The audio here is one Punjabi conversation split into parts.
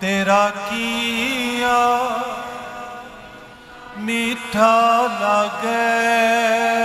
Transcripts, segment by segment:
ਤੇਰਾ ਕੀਆ ਮਿੱਠਾ ਲਾਗੇ।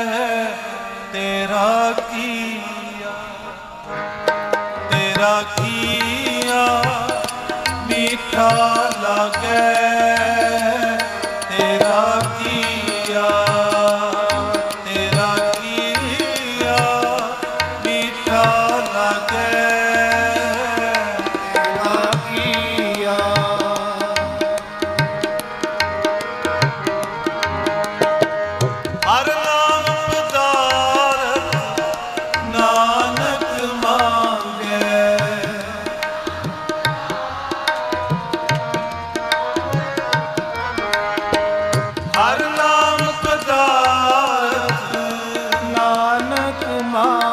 ਕੁਮਾਰ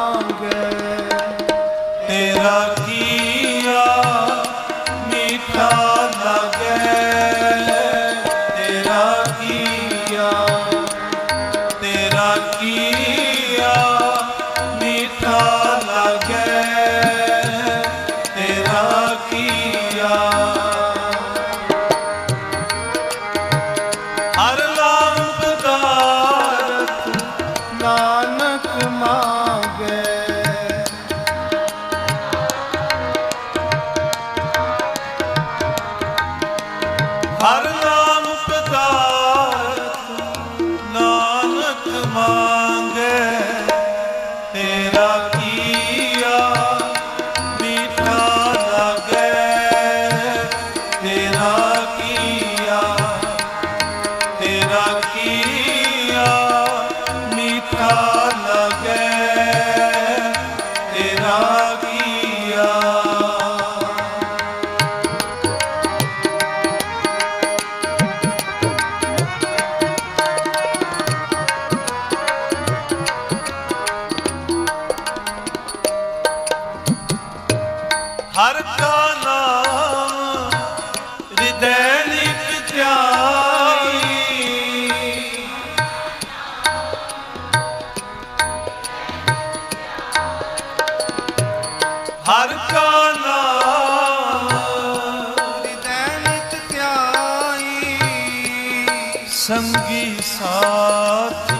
ਸੰਗੀ ਸਾਥੀ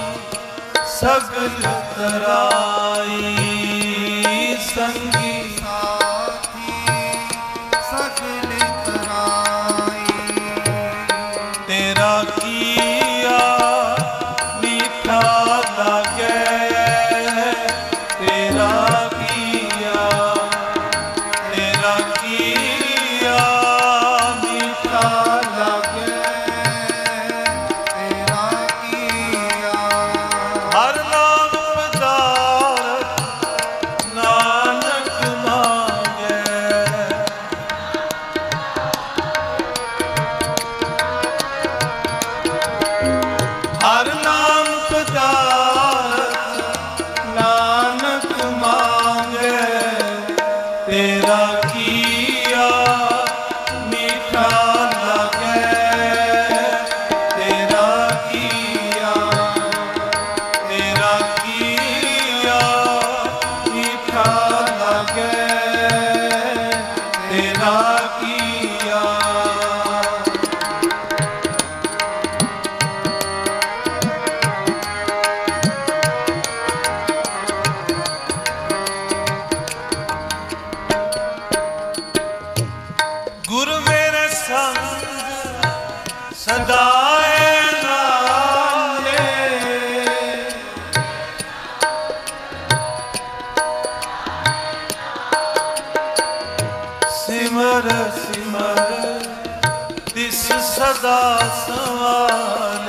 ਸਗਲ ਤਰਾਈ ਸੰਗੀ ਸਦਾਏ ਸਿਮਰ ਸਿਮਰ ਤਿਸ ਸਦਾ ਸਵਾਲੇ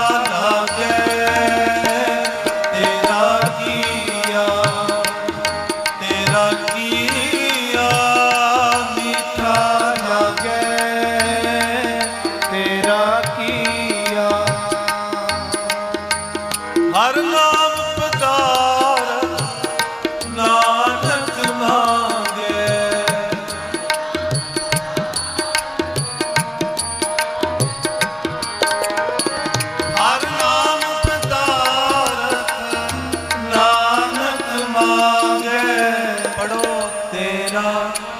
guitar